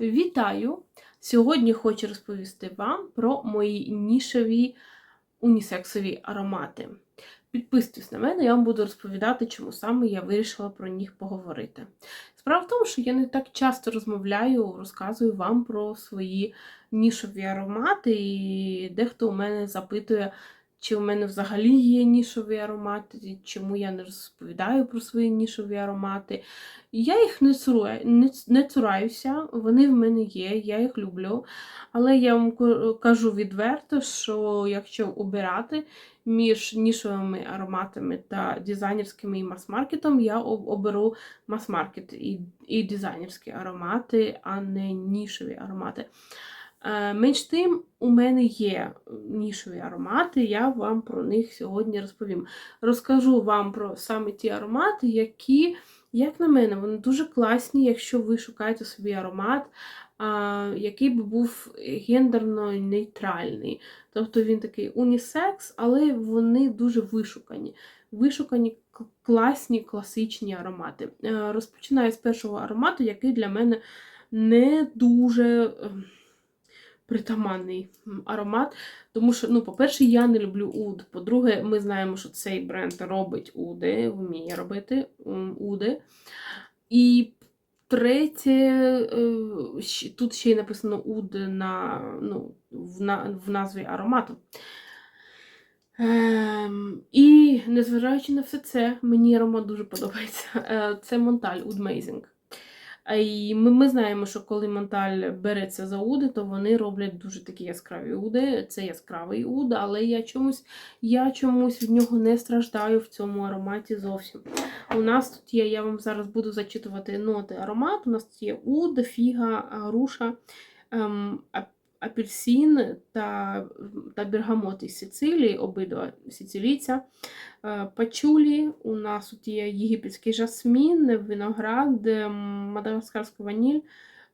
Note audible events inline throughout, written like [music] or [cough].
Вітаю! Сьогодні хочу розповісти вам про мої нішеві унісексові аромати. Підписуйтесь на мене, я вам буду розповідати, чому саме я вирішила про них поговорити. Справа в тому, що я не так часто розмовляю, розказую вам про свої нішові аромати, і дехто у мене запитує, чи у мене взагалі є нішові аромати, чому я не розповідаю про свої нішові аромати. Я їх не цураю, не, не цураюся, вони в мене є, я їх люблю. Але я вам кажу відверто, що якщо обирати між нішовими ароматами та дизайнерськими і мас-маркетом, я оберу мас-маркет і, і дизайнерські аромати, а не нішові аромати. Е, Менш тим, у мене є нішові аромати, я вам про них сьогодні розповім. Розкажу вам про саме ті аромати, які, як на мене, вони дуже класні, якщо ви шукаєте собі аромат, який би був гендерно нейтральний. Тобто він такий унісекс, але вони дуже вишукані. Вишукані класні класичні аромати. Е, Розпочинаю з першого аромату, який для мене не дуже. Притаманний аромат. Тому що, ну, по-перше, я не люблю уд. По-друге, ми знаємо, що цей бренд робить уди, вміє робити уди. І третє, е, тут ще й написано уд на, ну, в, на, в назві аромату. Ем, і незважаючи на все це, мені аромат дуже подобається. Е, Це Монталь. А І ми, ми знаємо, що коли Монталь береться за уди, то вони роблять дуже такі яскраві уди. Це яскравий уд, але я чомусь, я чомусь від нього не страждаю в цьому ароматі зовсім. У нас тут є, я вам зараз буду зачитувати ноти аромат. У нас тут є уд, фіга, груша, ем, апельсин та, та бергамот із Сицилії, обидва сицилійця. Е, Пачулі, у нас тут є єгипетський жасмін, виноград, ем, мадагаскарська ваніль,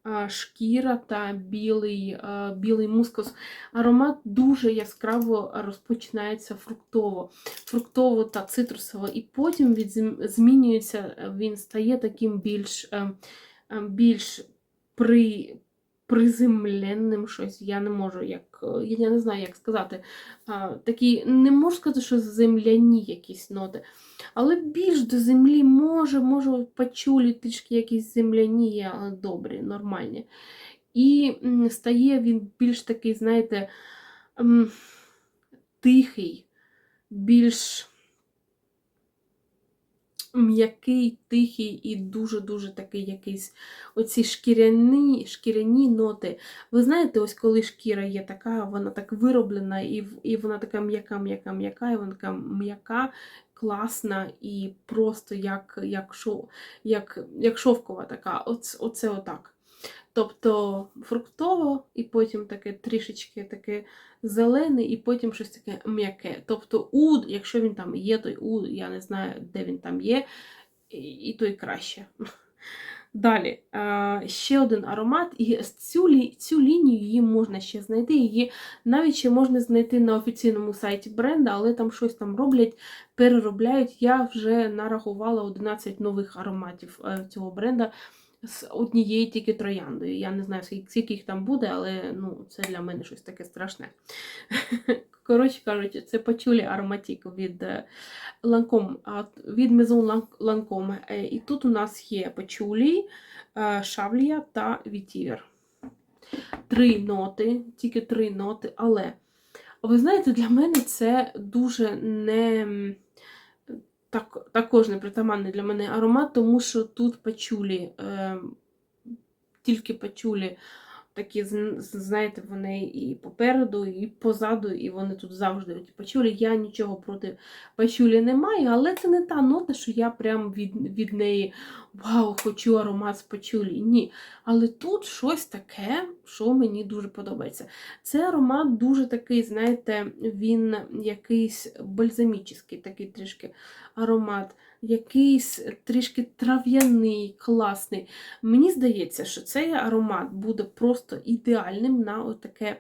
е, шкіра та білий, е, білий мускус. Аромат дуже яскраво розпочинається фруктово, фруктово та цитрусово, і потім він змінюється, він стає таким більш, е, е, більш при, приземленним щось. Я не можу, як, е, я не знаю, як сказати а, такі, не можу сказати, що земляні якісь ноти, але більш до землі може, може пачулі трішки якісь земляні але добрі, нормальні. І стає він більш такий, знаєте, тихий, більш м'який, тихий і дуже-дуже такий якийсь оці шкіряні, шкіряні ноти. Ви знаєте, ось коли шкіра є така, вона так вироблена, і, і вона така м'яка, м'яка, м'яка, і вона така м'яка, класна і просто як, як, шов, як, як шовкова така. Оце, оце отак. Тобто фруктово, і потім таке трішечки таке зелене, і потім щось таке м'яке. Тобто уд, якщо він там є, той уд, я не знаю, де він там є, і, той краще. [laughs] Далі, е, ще один аромат, і цю, цю лінію її можна ще знайти. Її навіть ще можна знайти на офіційному сайті бренда, але там щось там роблять, переробляють. Я вже нарахувала 11 нових ароматів е, цього бренда з однією тільки трояндою. Я не знаю, скільки їх там буде, але ну, це для мене щось таке страшне. [laughs] Коротше кажучи, це пачулі ароматік від е, Lancome, від Maison Lancome. Е, І тут у нас є пачулі, е, шавлія та вітівер. Три ноти, тільки три ноти, але ви знаєте, для мене це дуже не так, також непритаманний для мене аромат, тому що тут пачулі, е, тільки пачулі такі, знаєте, вони і попереду, і позаду, і вони тут завжди ті пачулі. Я нічого проти пачулі не маю, але це не та нота, що я прям від, від неї вау, хочу аромат з пачулі. Ні. Але тут щось таке, що мені дуже подобається. Це аромат дуже такий, знаєте, він якийсь бальзамічний, такий трішки аромат, якийсь трішки трав'яний, класний. Мені здається, що цей аромат буде просто ідеальним на отаке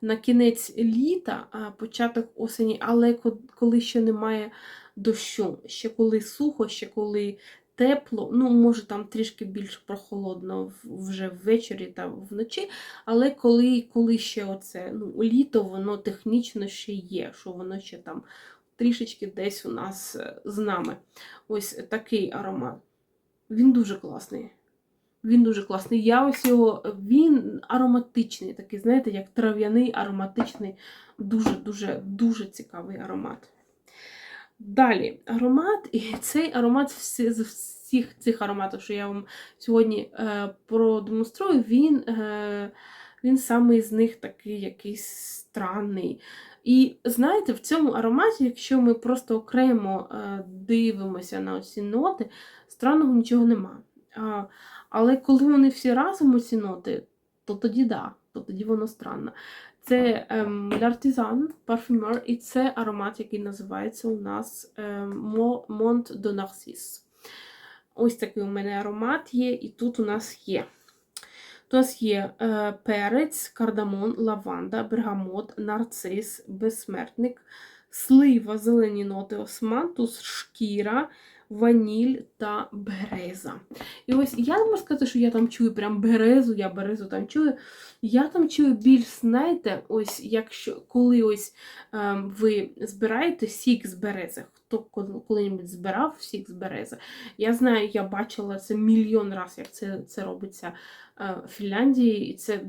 на кінець літа, початок осені, але коли ще немає дощу, ще коли сухо, ще коли тепло, ну, може там трішки більш прохолодно вже ввечері та вночі, але коли, коли ще оце ну, літо, воно технічно ще є, що воно ще там трішечки десь у нас е, з нами. Ось такий аромат. Він дуже класний. Він дуже класний. Я ось його, він ароматичний, такий, знаєте, як трав'яний, ароматичний, дуже-дуже дуже цікавий аромат. Далі аромат, і цей аромат з всіх цих ароматів, що я вам сьогодні е, продемонструю, він, е, він саме з них такий якийсь странний. І знаєте, в цьому ароматі, якщо ми просто окремо е, дивимося на ці ноти, странного нічого нема. Але коли вони всі разом ці ноти, то тоді да, то тоді воно странно. Це ем, L'Artisan Parfumeur, і це аромат, який називається у нас ем, Mo- Mont de Narcisse. Ось такий у мене аромат є, і тут у нас є. У нас є е, перець, кардамон, лаванда, бергамот, нарцис, безсмертник, слива, зелені ноти, османтус, шкіра, ваніль та береза. І ось я не можу сказати, що я там чую прям березу, я березу там чую. Я там чую більш, знаєте, ось якщо коли ось ем, ви збираєте сік з берези, хто коли- коли-небудь збирав сік з берези, я знаю, я бачила це мільйон разів, як це, це робиться е, в Фінляндії, і це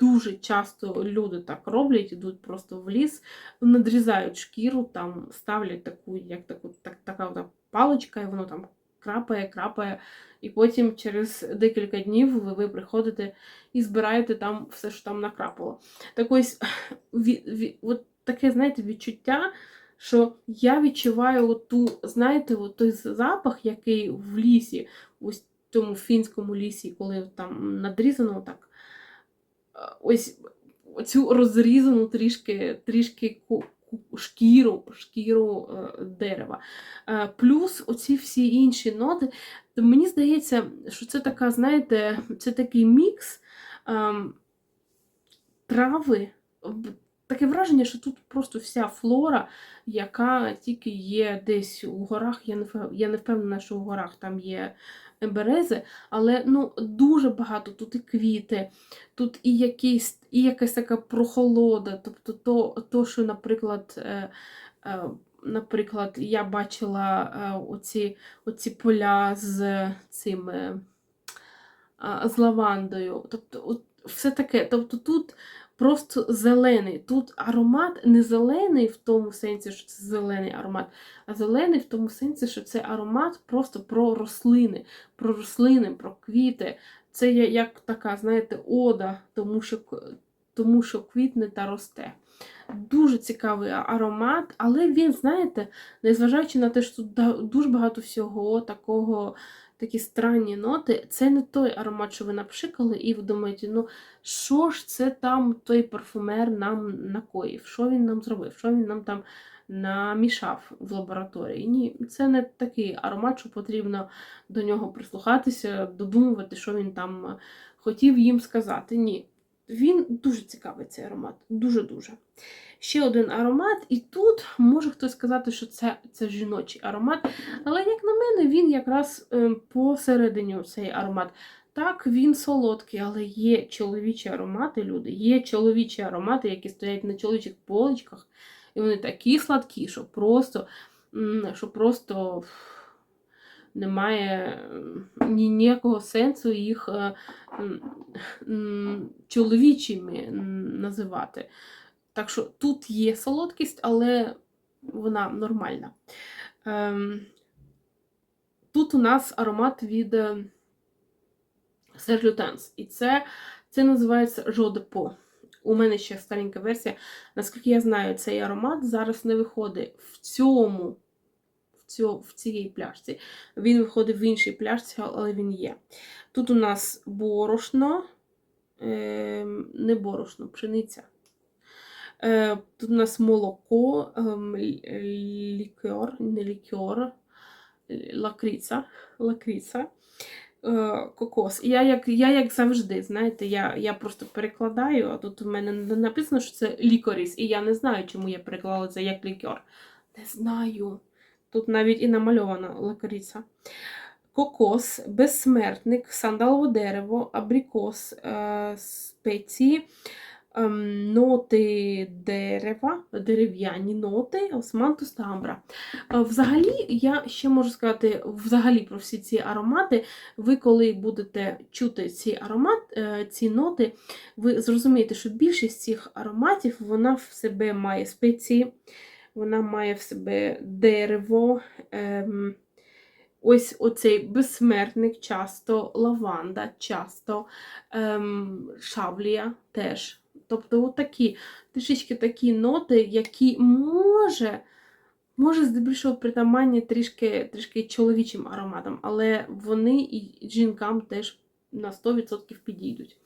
дуже часто люди так роблять, ідуть просто в ліс, надрізають шкіру, там ставлять таку, як таку, так, така паличка, і воно там крапає, крапає. І потім через декілька днів ви, ви приходите і збираєте там все, що там накрапало. Так ось ві, ві, от таке, знаєте, відчуття, що я відчуваю оту, знаєте, от той запах, який в лісі, ось в тому фінському лісі, коли там надрізано так. Ось цю розрізану трішки, трішки шкіру, шкіру е, дерева. Е, Плюс оці всі інші ноти. Мені здається, що це така, знаєте, це такий мікс ем, трави. Таке враження, що тут просто вся флора, яка тільки є десь у горах. Я не, я не впевнена, що у горах там є берези, але ну, дуже багато тут і квіти, тут і, якісь, і якась така прохолода. Тобто, то, то що, наприклад, е, е, наприклад, я бачила е, оці, оці поля з цим. з лавандою. Тобто, от, все таке. Тобто тут просто зелений. Тут аромат не зелений в тому сенсі, що це зелений аромат, а зелений в тому сенсі, що це аромат просто про рослини, про рослини, про квіти. Це є як така, знаєте, ода, тому що, тому що квітне та росте. Дуже цікавий аромат, але він, знаєте, незважаючи на те, що тут дуже багато всього такого такі странні ноти. Це не той аромат, що ви напшикали, і ви думаєте, ну що ж це там той парфумер нам накоїв? Що він нам зробив? Що він нам там намішав в лабораторії? Ні, це не такий аромат, що потрібно до нього прислухатися, додумувати, що він там хотів їм сказати. Ні. Він дуже цікавий цей аромат, дуже-дуже. Ще один аромат, і тут може хтось сказати, що це, це жіночий аромат, але, як на мене, він якраз е, посередині цей аромат. Так, він солодкий, але є чоловічі аромати, люди. Є чоловічі аромати, які стоять на чоловічих поличках, і вони такі сладкі, що просто, що просто немає ніякого сенсу їх е, чоловічими називати. Так що тут є солодкість, але вона нормальна. Ем, Тут у нас аромат від Lutens, і це, це називається de У мене ще старенька версія. Наскільки я знаю, цей аромат зараз не виходить в цьому, в, цьо, в цій пляшці. Він виходить в іншій пляшці, але він є. Тут у нас борошно, е, не борошно, пшениця. Е, Тут у нас молоко, ем, лікер, не лікер, лакріця, лакріця, е, кокос. Я як, я як завжди, знаєте, я, я просто перекладаю, а тут у мене написано, що це лікоріс, і я не знаю, чому я переклала це як лікер. Не знаю. Тут навіть і намальована лакріця. кокос, безсмертник, сандалове дерево, абрикос, е, спеції, ноти дерева, дерев'яні ноти, османтус та амбра. Е, Взагалі, я ще можу сказати взагалі про всі ці аромати. Ви, коли будете чути ці аромат, е, ці ноти, ви зрозумієте, що більшість цих ароматів вона в себе має спеції, вона має в себе дерево. Ем, Ось оцей безсмертник, часто лаванда, часто ем, шавлія теж. Тобто отакі трішечки такі ноти, які може, може здебільшого притаманні трішки, трішки чоловічим ароматам, але вони і жінкам теж на 100% підійдуть.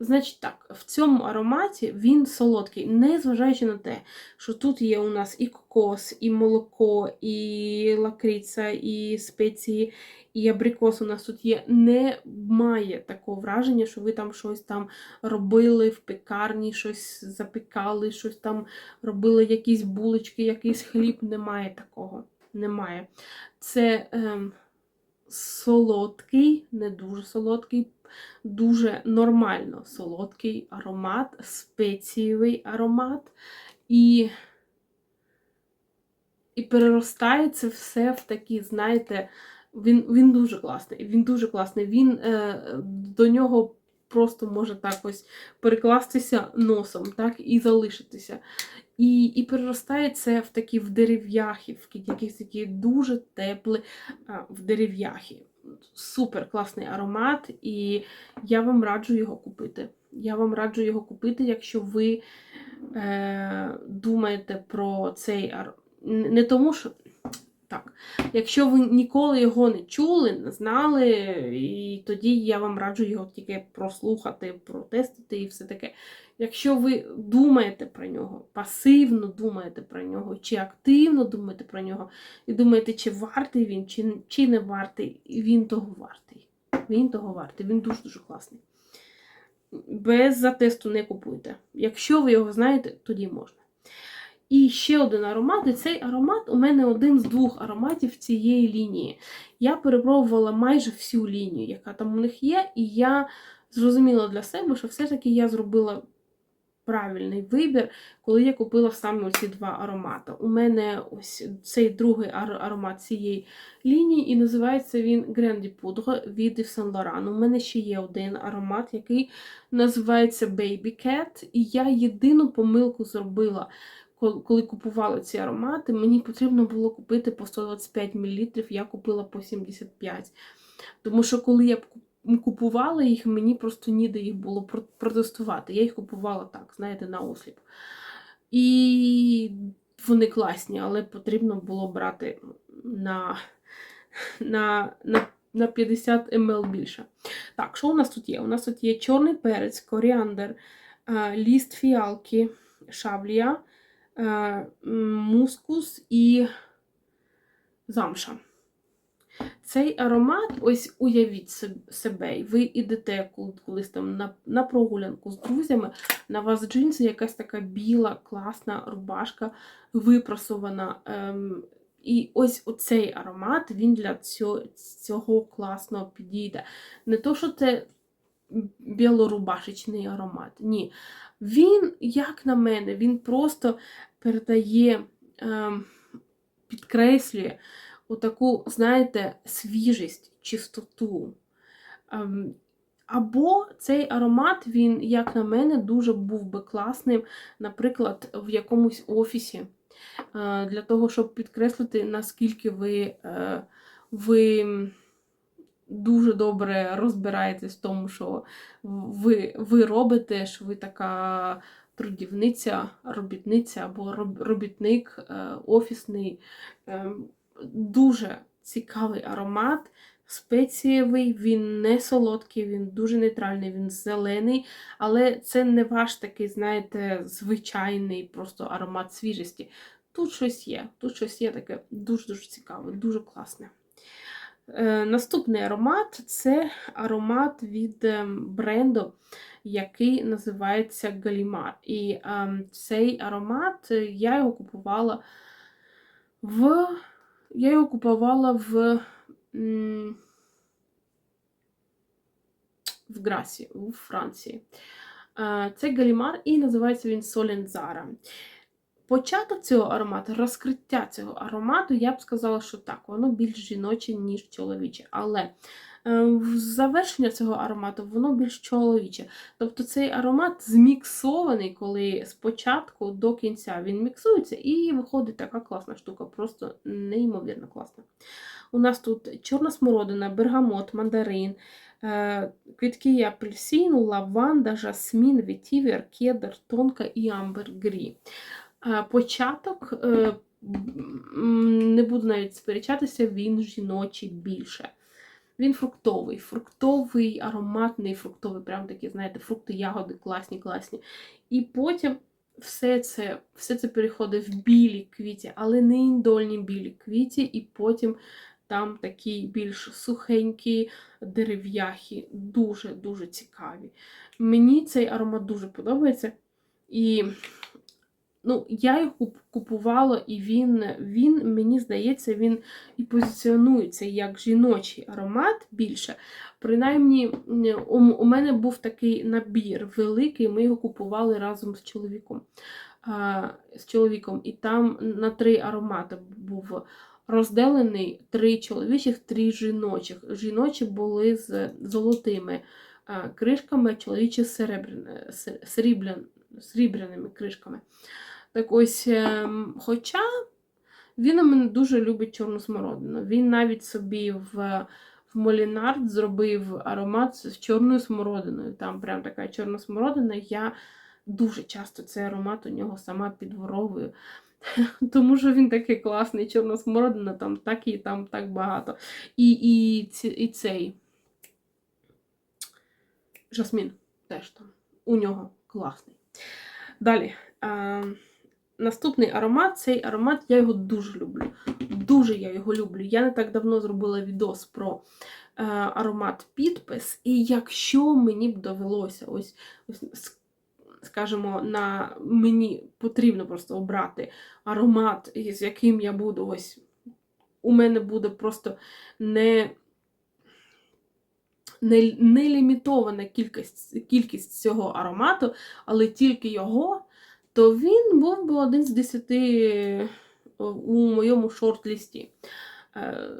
Значить так, в цьому ароматі він солодкий, незважаючи на те, що тут є у нас і кокос, і молоко, і лакриця, і спеції, і абрикос у нас тут є. Не має такого враження, що ви там щось там робили в пекарні, щось запікали, щось там робили, якісь булочки, якийсь хліб. Немає такого. Немає. Це ем, солодкий, не дуже солодкий, дуже нормально солодкий аромат, спецієвий аромат. І, і переростає це все в такі, знаєте, він він дуже класний. Він дуже класний. Він е, до нього просто може так ось перекластися носом, так, і залишитися. І і переростає це в такі в дерев'яхи, в якісь такі дуже теплі в дерев'яхи. Супер класний аромат, і я вам раджу його купити. Я вам раджу його купити, якщо ви е, думаєте про цей аромат. Не тому. Так, якщо ви ніколи його не чули, не знали, і тоді я вам раджу його тільки прослухати, протестити і все таке. Якщо ви думаєте про нього, пасивно думаєте про нього, чи активно думаєте про нього, і думаєте, чи вартий він, чи, чи не вартий, він того вартий. Він того вартий, він дуже-дуже класний. Без затесту не купуйте. Якщо ви його знаєте, тоді можна. І ще один аромат, і цей аромат у мене один з двох ароматів цієї лінії. Я перепробувала майже всю лінію, яка там у них є, і я зрозуміла для себе, що все-таки я зробила правильний вибір, коли я купила саме ці два аромати. У мене ось цей другий аромат цієї лінії, і називається він Grandi Poudre від Yves Saint Laurent. У мене ще є один аромат, який називається Baby Cat, і я єдину помилку зробила коли купувала ці аромати, мені потрібно було купити по 125 мл, я купила по 75 Тому що, коли я купувала їх, мені просто ніде їх було протестувати. Я їх купувала так, знаєте, на осліп. І вони класні, але потрібно було брати на на, на, на 50 мл більше. Так, що у нас тут є? У нас тут є чорний перець, коріандр, ліст фіалки, шаблія. Е, мускус і замша. Цей аромат, ось уявіть себе, ви йдете колись там на на прогулянку з друзями, на вас джинси, якась така біла, класна рубашка, випросована. Ем, і ось оцей аромат, він для цього цього класно підійде. Не то, що це білорубашечний аромат. Ні. Він, як на мене, він просто передає, е, підкреслює отаку, знаєте, свіжість, чистоту. Е, або цей аромат, він, як на мене, дуже був би класним, наприклад, в якомусь офісі, е, для того, щоб підкреслити, наскільки ви, е, ви дуже добре розбираєтесь в тому, що ви ви робите, що ви така трудівниця, робітниця або робітник е, офісний. Е, дуже цікавий аромат. Спецієвий, він не солодкий, він дуже нейтральний, він зелений, але це не ваш такий, знаєте, звичайний просто аромат свіжості. Тут щось є, тут щось є таке дуже-дуже цікаве, дуже класне. Е, наступний аромат це аромат від ем, бренду, який називається Галімар. І ем, цей аромат е, я його купувала в я його купувала в в Грасі, у Франції. Е, Це Галімар і називається він Солензара. Початок цього аромату, розкриття цього аромату, я б сказала, що так, воно більш жіноче, ніж чоловіче. Але е, завершення цього аромату воно більш чоловіче. Тобто цей аромат зміксований, коли спочатку до кінця він міксується, і виходить така класна штука, просто неймовірно класна. У нас тут чорна смородина, бергамот, мандарин, е, квітки апельсину, лаванда, жасмін, ветівер, кедр, тонка і амбергрі. Початок, е, не буду навіть сперечатися, він жіночий більше. Він фруктовий, фруктовий, ароматний, фруктовий, прям такі, знаєте, фрукти, ягоди класні, класні. І потім все це, все це переходить в білі квіті, але не індольні білі квіті, і потім там такі більш сухенькі дерев'яхи, дуже-дуже цікаві. Мені цей аромат дуже подобається. І ну, я його купувала, і він, він, мені здається, він і позиціонується як жіночий аромат більше. Принаймні, у, мене був такий набір великий, ми його купували разом з чоловіком. З чоловіком, і там на три аромати був розділений три чоловічих, три жіночих. Жіночі були з золотими кришками, чоловічі з сріблян- срібряними кришками. Так ось, ем, хоча він у мене дуже любить чорну смородину. Він навіть собі в, в Молінард зробив аромат з чорною смородиною. Там прям така чорна смородина. Я дуже часто цей аромат у нього сама підворовую. [laughs] Тому що він такий класний, чорна смородина, там так і там так багато. І, і, і цей жасмін теж там. У нього класний. Далі. А, наступний аромат, цей аромат, я його дуже люблю. Дуже я його люблю. Я не так давно зробила відос про е, аромат підпис. І якщо мені б довелося, ось, ось скажімо, на мені потрібно просто обрати аромат, з яким я буду ось. У мене буде просто не не, не лімітована кількість, кількість цього аромату, але тільки його, то він був би один з десяти у моєму шорт-лісті. Е,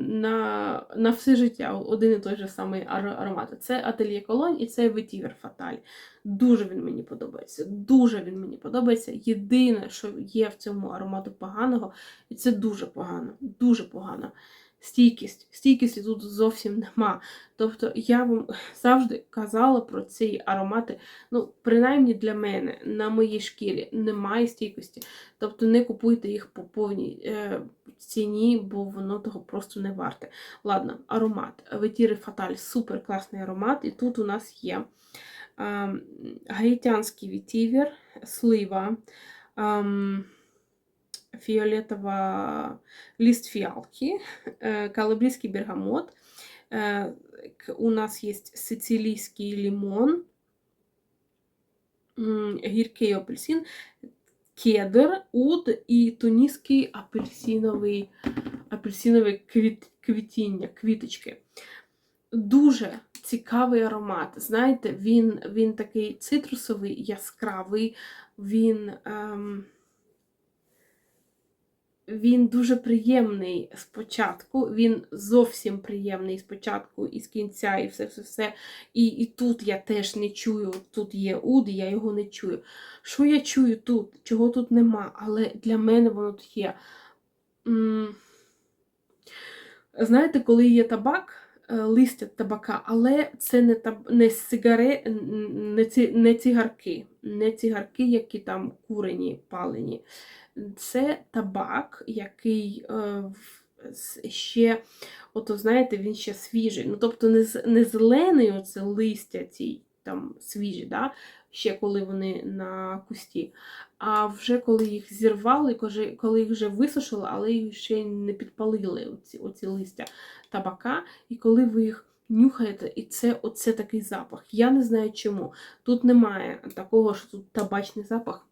На, на все життя один і той же самий аромат. Це Ательє Колонь і це Ветівер Фаталь. Дуже він мені подобається. Дуже він мені подобається. Єдине, що є в цьому аромату поганого, і це дуже погано. Дуже погано. Стійкість. Стійкісті тут зовсім нема. Тобто я вам завжди казала про ці аромати, ну, принаймні для мене, на моїй шкірі немає стійкості. Тобто не купуйте їх по повній е, ціні, бо воно того просто не варте. Ладно, аромат. Ветіри Фаталь супер класний аромат. І тут у нас є е, гаїтянський вітівер, слива. ем, фиолетово лист фиалки, э, калабрийский бергамот. Э, У нас есть сицилийский лимон, гіркий апельсин, кедр, уд і тунісський апельсиновий, апельсинове квіт, квітіння, квіточки. Дуже цікавий аромат. Знаєте, він, він такий цитрусовий, яскравий, він. Ем, він дуже приємний спочатку, він зовсім приємний спочатку і з кінця, і все-все-все. І, і тут я теж не чую, тут є уд, я його не чую. Що я чую тут? Чого тут нема? Але для мене воно тут є. Знаєте, коли є табак, листя табака, але це не таб... не сигари... не, ці... не цигарки, не цигарки, які там курені, палені. Це табак, який е, ще, ото знаєте, він ще свіжий. Ну, тобто не, не зелений оце листя ці там свіжі, да? Ще коли вони на кусті. А вже коли їх зірвали, коли- їх вже висушили, але їх ще не підпалили оці, оці листя табака, і коли ви їх нюхаєте, і це оце такий запах. Я не знаю чому. Тут немає такого, що тут табачний запах.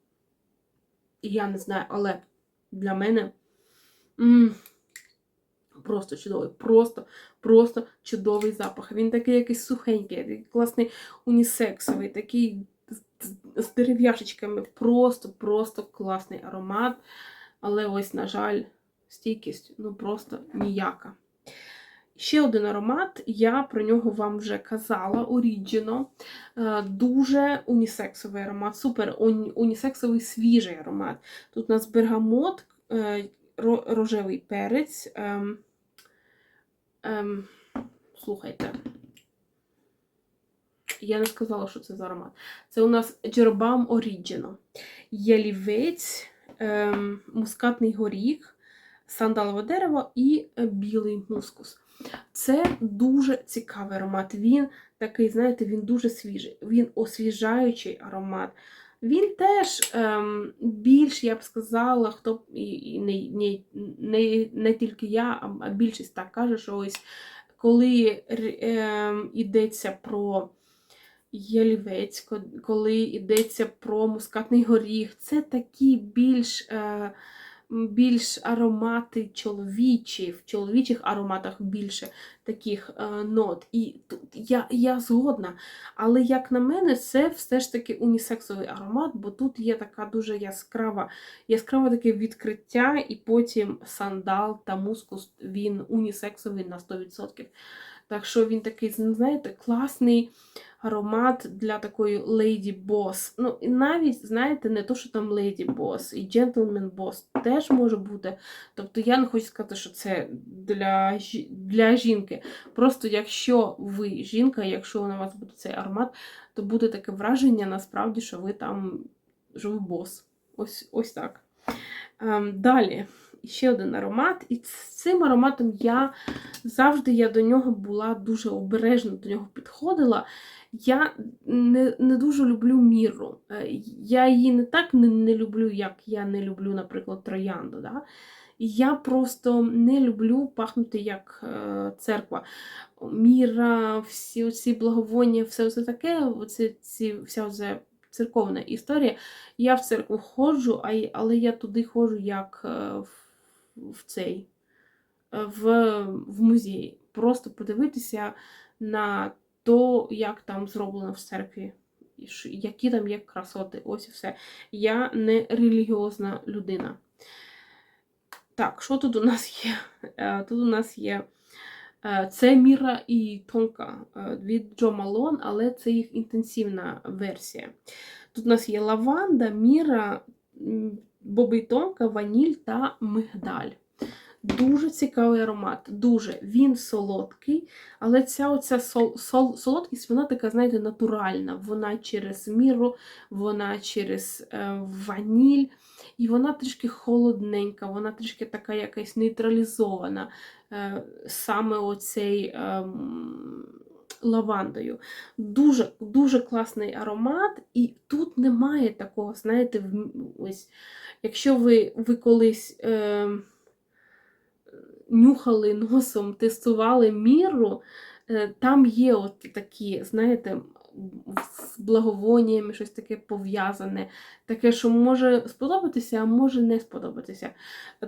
І я не знаю, але для мене м, просто чудовий. Просто, просто чудовий запах. Він такий якийсь сухенький, такий класний унісексовий, такий з- дерев'яшечками. Просто, просто класний аромат. Але ось, на жаль, стійкість ну просто ніяка. Ще один аромат, я про нього вам вже казала, Origino. Е, Дуже унісексовий аромат, супер унісексовий свіжий аромат. Тут у нас бергамот, е, рожевий перець. ем, ем, Слухайте. Я не сказала, що це за аромат. Це у нас Джербам Origino. Ялівець, ем, мускатний горіх, сандалове дерево і е, білий мускус. Це дуже цікавий аромат. Він такий, знаєте, він дуже свіжий, він освіжаючий аромат. Він теж ем, більш, я б сказала, хто і, не, не, не, тільки я, а, більшість так каже, що ось коли ем, йдеться про ялівець, коли йдеться про мускатний горіх, це такі більш. Е, більш аромати чоловічі, в чоловічих ароматах більше таких е, нот. І я, я згодна. Але, як на мене, це все ж таки унісексовий аромат, бо тут є така дуже яскрава, яскраве таке відкриття, і потім сандал та мускус він унісексовий на 100%. Так що він такий, знаєте, класний аромат для такої lady boss. Ну, і навіть, знаєте, не то, що там lady boss, і gentleman boss теж може бути. Тобто я не хочу сказати, що це для, для жінки. Просто якщо ви жінка, якщо на вас буде цей аромат, то буде таке враження насправді, що ви там що ви бос. Ось, ось так. Ем, далі. Ще один аромат, і цим ароматом я завжди я до нього була дуже обережно до нього підходила. Я не, не дуже люблю міру. Е, Я її не так не, не люблю, як я не люблю, наприклад, троянду. Да? Я просто не люблю пахнути як е, церква. Міра, всі оці благовоння, все це таке, оці, ці, вся оця церковна історія. Я в церкву ходжу, але я туди ходжу як е, в, в цей е, в, в музей. Просто подивитися на то, як там зроблено в церкві, які там є красоти. Ось і все. Я не релігіозна людина. Так, що тут у нас є? Е, Тут у нас є е, це Міра і Тонка від Джо Малон, але це їх інтенсивна версія. Тут у нас є лаванда, Міра, м, Тонка, ваніль та мигдаль. Дуже цікавий аромат. Дуже. Він солодкий, але ця оця сол, сол, солодкість, вона така, знаєте, натуральна. Вона через міру, вона через е, ваніль, і вона трішки холодненька, вона трішки така якась нейтралізована е, саме оцей ем, лавандою. Дуже, дуже класний аромат, і тут немає такого, знаєте, ось, якщо ви, ви колись. Е, нюхали носом, тестували міру, е, там є от такі, знаєте, з благовоннями щось таке пов'язане, таке, що може сподобатися, а може не сподобатися.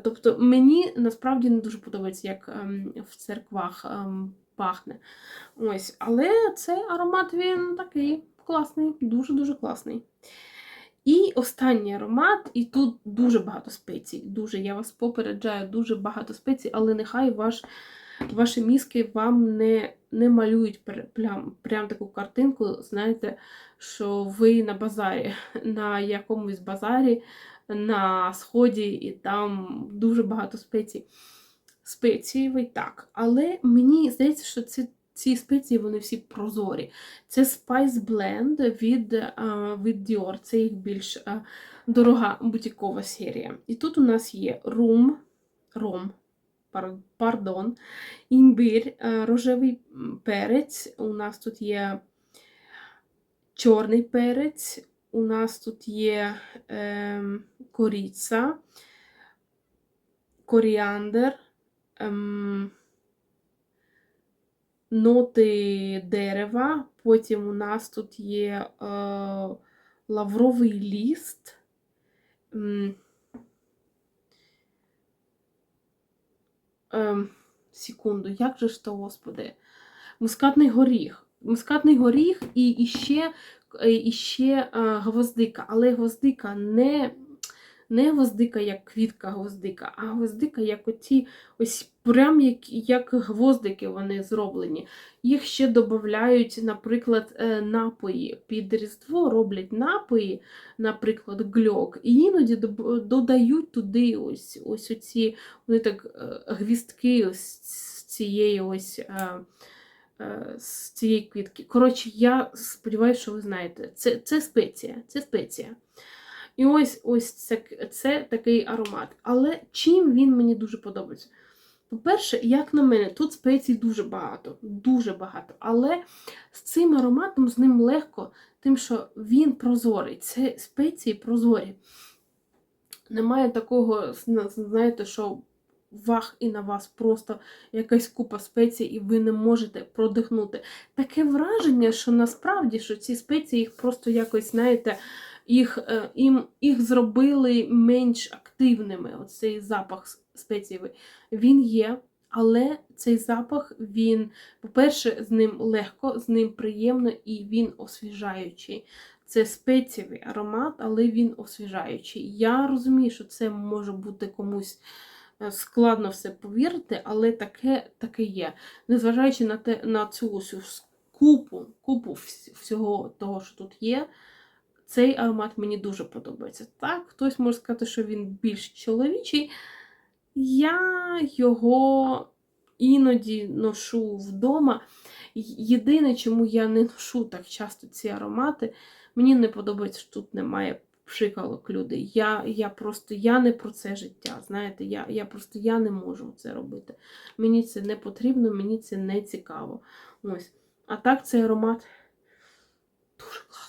Тобто мені насправді не дуже подобається, як ем, в церквах ем, пахне. Ось, але цей аромат він такий класний, дуже-дуже класний. І останній аромат, і тут дуже багато спецій. Дуже, я вас попереджаю, дуже багато спецій, але нехай ваш, ваші мізки вам не, не малюють прям, прям таку картинку, знаєте, що ви на базарі, [laughs] на якомусь базарі на сході, і там дуже багато спецій. Спецієвий, так. Але мені здається, що ці, ці спеції вони всі прозорі. Це Spice Blend від, е, від Dior, це їх більш е, дорога бутікова серія. І тут у нас є рум, ром, пардон, імбир, е, рожевий перець. У нас тут є чорний перець, у нас тут є е, коріця, коріандр, ем, ноти дерева. Потім у нас тут є е, лавровий ліст. м, ем, секунду, як же ж то, господи? Мускатний горіх. Мускатний горіх і, і ще, і ще а, гвоздика. Але гвоздика не, не гвоздика, як квітка гвоздика, а гвоздика, як оці ось прям як, як гвоздики вони зроблені. Їх ще додають, наприклад, е, напої. Під Різдво роблять напої, наприклад, гльок, і іноді додають туди ось, ось оці вони так е, гвістки ось цієї ось. е, З цієї квітки. Коротше, я сподіваюся, що ви знаєте, це, це спеція. Це спеція. І ось ось це, це такий аромат. Але чим він мені дуже подобається? По-перше, як на мене, тут спецій дуже багато, дуже багато. Але з цим ароматом з ним легко, тим, що він прозорий. Це спеції прозорі. Немає такого, знаєте, що вах і на вас просто якась купа спецій, і ви не можете продихнути. Таке враження, що насправді що ці спеції їх просто якось, знаєте, їх, е, їм, їх зробили менш активними. Оцей запах с- спецієвий. Він є, але цей запах, він, по-перше, з ним легко, з ним приємно і він освіжаючий. Це спецієвий аромат, але він освіжаючий. Я розумію, що це може бути комусь е, складно все повірити, але таке, таке є. Незважаючи на, те, на цю ось купу, купу всього того, що тут є, цей аромат мені дуже подобається. Так, хтось може сказати, що він більш чоловічий. Я його іноді ношу вдома. Єдине, чому я не ношу так часто ці аромати, мені не подобається, що тут немає пшикалок люди. Я, я просто я не про це життя. Знаєте, я, я просто я не можу це робити. Мені це не потрібно, мені це не цікаво. Ось. А так цей аромат дуже класний.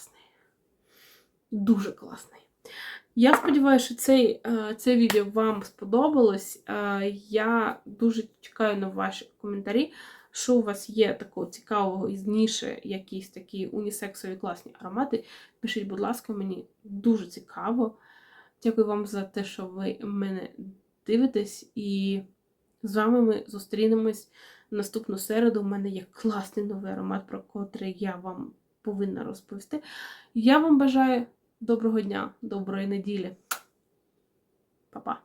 Дуже класний. Я сподіваюся, що цей, е, це відео вам сподобалось. Е, Я дуже чекаю на ваші коментарі, що у вас є такого цікавого із ніші, якісь такі унісексові класні аромати. Пишіть, будь ласка, мені дуже цікаво. Дякую вам за те, що ви мене дивитесь, і з вами ми зустрінемось наступну середу. У мене є класний новий аромат, про котрий я вам повинна розповісти. Я вам бажаю доброго дня, доброї неділі. Па-па.